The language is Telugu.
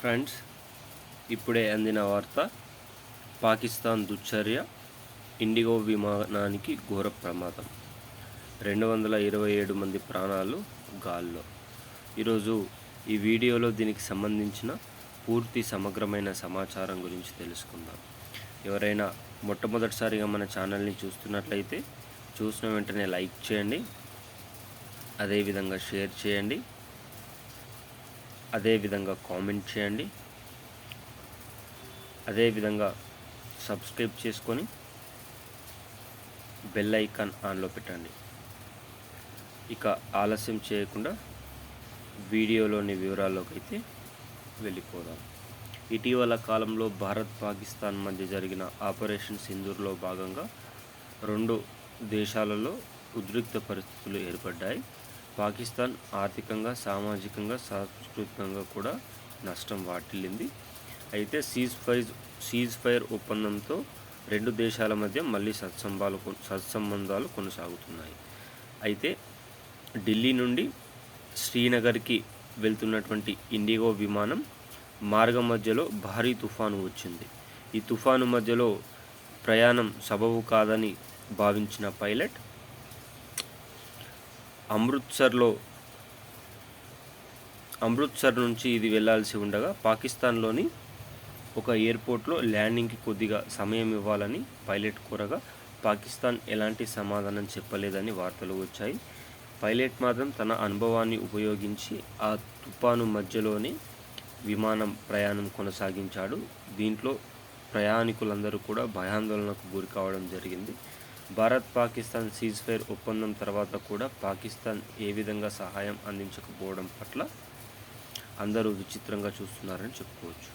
ఫ్రెండ్స్ ఇప్పుడే అందిన వార్త పాకిస్తాన్ దుశ్చర్య ఇండిగో విమానానికి ఘోర ప్రమాదం. రెండు వందల ఇరవై ఏడు మంది ప్రాణాలు గాల్లో. ఈరోజు ఈ వీడియోలో దీనికి సంబంధించిన పూర్తి సమగ్రమైన సమాచారం గురించి తెలుసుకుందాం. ఎవరైనా మొట్టమొదటిసారిగా మన ఛానల్ని చూస్తున్నట్లయితే చూసిన వెంటనే లైక్ చేయండి. అదేవిధంగా షేర్ చేయండి. అదేవిధంగా కామెంట్ చేయండి. అదేవిధంగా సబ్స్క్రైబ్ చేసుకొని బెల్ ఐకాన్ ఆన్లో పెట్టండి. ఇక ఆలస్యం చేయకుండా వీడియోలోని వివరాల్లోకి అయితే వెళ్ళిపోదాం. ఇటీవల కాలంలో భారత్ పాకిస్తాన్ మధ్య జరిగిన ఆపరేషన్ సింధూర్లో భాగంగా రెండు దేశాలలో ఉద్రిక్త పరిస్థితులు ఏర్పడ్డాయి. పాకిస్తాన్ ఆర్థికంగా సామాజికంగా సాంస్కృతికంగా కూడా నష్టం వాటిల్లింది. అయితే సీజ్ ఫైర్ సీజ్ ఫైర్ ఒప్పందంతో రెండు దేశాల మధ్య మళ్ళీ సత్సంబాలు సత్సంబంధాలు కొనసాగుతున్నాయి. అయితే ఢిల్లీ నుండి శ్రీనగర్కి వెళ్తున్నటువంటి ఇండిగో విమానం మార్గం మధ్యలో భారీ తుఫాను వచ్చింది. ఈ తుఫాను మధ్యలో ప్రయాణం సబబు కాదని భావించిన పైలట్ అమృత్సర్లో అమృత్సర్ నుంచి ఇది వెళ్ళాల్సి ఉండగా పాకిస్తాన్లోని ఒక ఎయిర్పోర్ట్లో ల్యాండింగ్కి కొద్దిగా సమయం ఇవ్వాలని పైలట్ కోరగా పాకిస్తాన్ ఎలాంటి సమాధానం చెప్పలేదని వార్తలు వచ్చాయి. పైలట్ మాత్రం తన అనుభవాన్ని ఉపయోగించి ఆ తుఫాను మధ్యలోనే విమానం ప్రయాణం కొనసాగించాడు. దీంట్లో ప్రయాణికులందరూ కూడా భయాందోళనకు గురి కావడం జరిగింది. భారత్ పాకిస్తాన్ సీజ్ ఫైర్ ఒప్పందం తర్వాత కూడా పాకిస్తాన్ ఏ విధంగా సహాయం అందించకపోవడం పట్ల అందరూ విచిత్రంగా చూస్తున్నారని చెప్పుకోవచ్చు.